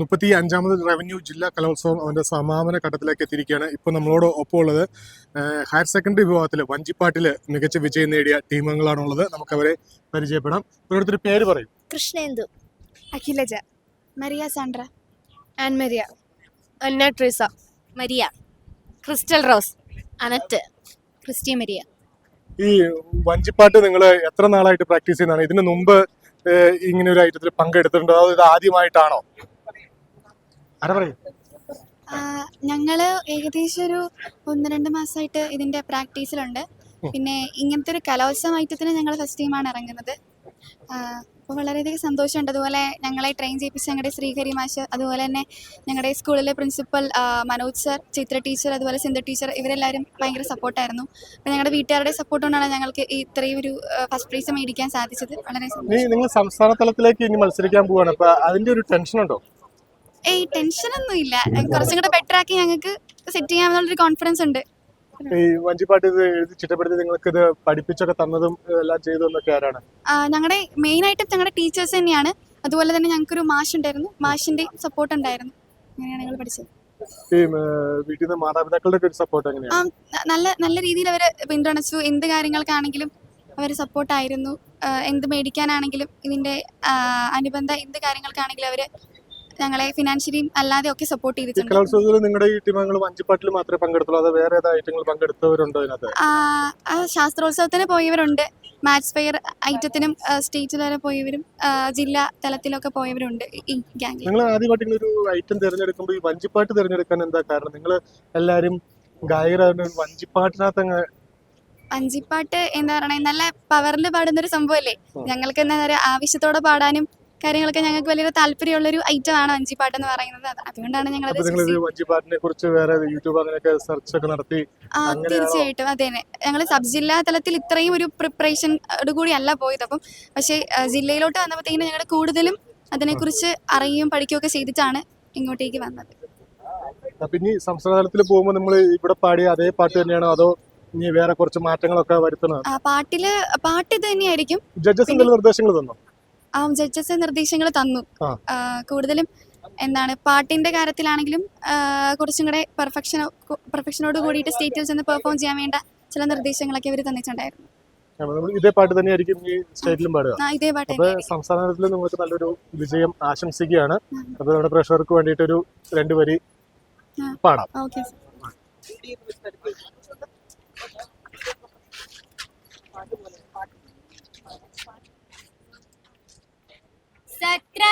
മുപ്പത്തി അഞ്ചാമത് റവന്യൂ ജില്ലാ കലോത്സവം അവന്റെ സമാപന ഘട്ടത്തിലേക്ക് എത്തിയിരിക്കുകയാണ്. ഇപ്പോൾ നമ്മളോട് ഒപ്പമുള്ളത് ഹയർ സെക്കൻഡറി വിഭാഗത്തിൽ വഞ്ചിപ്പാട്ടിൽ മികച്ച വിജയം നേടിയ ടീമംഗങ്ങളാണുള്ളത്. നമുക്കവരെ പരിചയപ്പെടാം. ഓരോരുത്തർ പേര് പറയും. Krishnendu Akhilaja Maria Sandra Ann Maria Anna Treesa Maria Crystal Rose Annette Christy Maria. ഈ വഞ്ചിപ്പാട്ട് നിങ്ങൾ എത്ര നാളായിട്ട് പ്രാക്ടീസ് ചെയ്യുന്നതാണ്? ഇതിന് മുമ്പ് ഇങ്ങനെ ഒരു ഐറ്റത്തിൽ പങ്കെടുത്തിട്ടുണ്ടോ? അതോ ഇത് ആദ്യമായിട്ടാണോ? ഞങ്ങൾ ഏകദേശം ഒരു ഒന്ന് രണ്ട് മാസമായിട്ട് ഇതിന്റെ പ്രാക്ടീസിലുണ്ട്. പിന്നെ ഇങ്ങനത്തെ ഒരു കലോത്സവ ഐറ്റത്തിന് ഞങ്ങൾ ഫസ്റ്റ് ടൈമാണ് ഇറങ്ങുന്നത്. അപ്പോൾ വളരെയധികം സന്തോഷമുണ്ട്. അതുപോലെ ഞങ്ങളെ ട്രെയിൻ ചെയ്യിപ്പിച്ച ഞങ്ങളുടെ ശ്രീഹരി മാഷ് അതുപോലെ തന്നെ ഞങ്ങളുടെ സ്കൂളിലെ principal Manoj sir Chitra teacher അതുപോലെ സിന്ധു ടീച്ചർ ഇവരെല്ലാവരും ഭയങ്കര സപ്പോർട്ടായിരുന്നു അപ്പോൾ ഞങ്ങളുടെ വീട്ടുകാരുടെ സപ്പോർട്ട് കൊണ്ടാണ് ഞങ്ങൾക്ക് ഇത്രയും ഒരു ഫസ്റ്റ് പ്രൈസ് മേടിക്കാൻ സാധിച്ചത്. വളരെ നിങ്ങൾ സംസ്ഥാന തലത്തിലേക്ക് ഇനി മത്സരിക്കാൻ പോവാണ്. അപ്പോൾ അതിന്റെ ഒരു ടെൻഷൻ ഉണ്ടോ? ഏയ് ടെൻഷൻ ഒന്നും ഇല്ല. കുറച്ചും കൂടെ ബെറ്റർ ആക്കി ഞങ്ങൾക്ക് സെറ്റ് ചെയ്യാമെന്നുള്ളൊരു കോൺഫിഡൻസ് ഉണ്ട്. ഈ വഞ്ചിപ്പാട്ട് ഇത് എഴുതി ചിട്ടപ്പെടുത്തി നിങ്ങൾക്ക് ഇത് പഠിപ്പിച്ചൊക്കെ തന്നതും എല്ലാം ചെയ്തു ആരാണ്? ഞങ്ങളുടെ മെയിൻ ആയിട്ടും ഞങ്ങളുടെ ടീച്ചേഴ്സ് തന്നെയാണ്. അതുപോലെ തന്നെ ഞങ്ങൾക്കൊരു മാഷ് ഉണ്ടായിരുന്നു. മാഷിന്റെ സപ്പോർട്ട് ഉണ്ടായിരുന്നു. അങ്ങനെയാണ് ഞങ്ങൾ പഠിച്ചത്. ഈ വീട്ടിൽ നിന്ന് മാതാപിതാക്കളുടെ ഒരു സപ്പോർട്ട് എങ്ങനെയാണ്? ആ നല്ല നല്ല രീതിയിൽ അവർ പിന്തുണച്ചു. എന്ത് കാര്യങ്ങൾക്കാണെങ്കിലും അവർ സപ്പോർട്ടായിരുന്നു എന്ത് മേടിക്കാനാണെങ്കിലും ഇതിന്റെ ആ, അനുബന്ധ എന്ത് കാര്യങ്ങൾക്കാണെങ്കിലും അവർ ഞങ്ങളെ ഫിനാൻഷ്യലിയും അല്ലാതെ ഒക്കെ സപ്പോർട്ട് ചെയ്തിട്ടുണ്ട്. കലോത്സവത്തിൽ നിങ്ങളുടെ ഈ ടീമംഗങ്ങൾ വഞ്ചിപ്പാട്ടിൽ മാത്രമേ പങ്കെടുത്തുള്ളൂ? അതോ വേറെ ഏതാ ഐറ്റങ്ങൾ പങ്കെടുത്തവരുണ്ടോ ഇതിനകത്ത് ആ, ശാസ്ത്രോത്സവത്തിന് പോയവരുണ്ട്. മാത്സ് ഫെയർ ഐറ്റത്തിനും സ്റ്റേറ്റ് വരെ പോയവരും ജില്ലാ തലത്തിലൊക്കെ പോയവരുണ്ട് ഈ ഗ്യാങ്ങിൽ നിങ്ങൾ ആദ്യമായിട്ട് ഇങ്ങനെ ഒരു ഐറ്റം തിരഞ്ഞെടുക്കുമ്പോൾ ഈ വഞ്ചിപ്പാട്ട് തിരഞ്ഞെടുക്കാൻ എന്താ കാരണം? നിങ്ങൾ എല്ലാവരും ഗായകരാണ് വഞ്ചിപ്പാട്ടിനകത്ത് വഞ്ചിപ്പാട്ട് എന്താ പറയണേ നല്ല പവറിൽ പാടുന്ന ഒരു സംഭവമല്ലേ ഞങ്ങൾക്ക് എന്താ പറയുക ആവശ്യത്തോടെ പാടാനും കാര്യങ്ങളൊക്കെ ഞങ്ങൾക്ക് വലിയൊരു താല്പര്യമുള്ളൊരു ഐറ്റം ആണ് അഞ്ചിപ്പാട്ട് എന്ന് പറയുന്നത്. അത് അതുകൊണ്ടാണ് ഞങ്ങൾ. വഞ്ചിപ്പാട്ടിനെ കുറിച്ച് വേറെ യൂട്യൂബ് അങ്ങനെയൊക്കെ സെർച്ച് ഒക്കെ നടത്തി? തീർച്ചയായിട്ടും. അതെ ഞങ്ങൾ സബ് ജില്ലാ തലത്തിൽ ഇത്രയും ഒരു പ്രിപ്പറേഷൻ കൂടി അല്ല പോയത്. അപ്പം പക്ഷേ ജില്ലയിലോട്ട് വന്നപ്പോഴത്തേക്കും ഞങ്ങൾ കൂടുതലും അതിനെക്കുറിച്ച് അറിയുകയും പഠിക്കുകയൊക്കെ ചെയ്തിട്ടാണ് ഇങ്ങോട്ടേക്ക് വന്നത്. അപ്പൊ ഇനി സംസ്ഥാന തലത്തിൽ പോകുമ്പോൾ നമ്മൾ ഇവിടെ പാടിയ അതേ പാട്ട് തന്നെയാണോ? അതോ ഇനി വേറെ കുറച്ച് മാറ്റങ്ങളൊക്കെ വരുത്തണോ? പാട്ടിൽ പാട്ട് ഇത് തന്നെയായിരിക്കും. ജഡ്ജസ് നിർദ്ദേശങ്ങൾ തന്നോ? ജഡ്ജസ് നിർദ്ദേശങ്ങൾ തന്നു. കൂടുതലും എന്താണ് പാട്ടിന്റെ കാര്യത്തിലാണെങ്കിലും കുറച്ചും കൂടെ പെർഫെക്ഷൻ പെർഫെക്ഷനോട് കൂടിയിട്ട് സ്റ്റേറ്റിൽ ചെന്ന് പെർഫോം ചെയ്യാൻ വേണ്ട ചില നിർദ്ദേശങ്ങളൊക്കെ അവർ തന്നിട്ടുണ്ടായിരുന്നു. ഇതേ പാട്ട് തന്നെയായിരിക്കും ഈ സ്റ്റേറ്റിലും പാടുക. ഇതേ പാട്ട് സംസ്ഥാന തലത്തിൽ നിങ്ങൾക്ക് നല്ലൊരു വിജയം ആശംസിക്കുകയാണ്. അപ്പൊ നമ്മുടെ പ്രേക്ഷകർക്ക് വേണ്ടിയിട്ടൊരു രണ്ടു വരി പാടാം. Okay Chakra.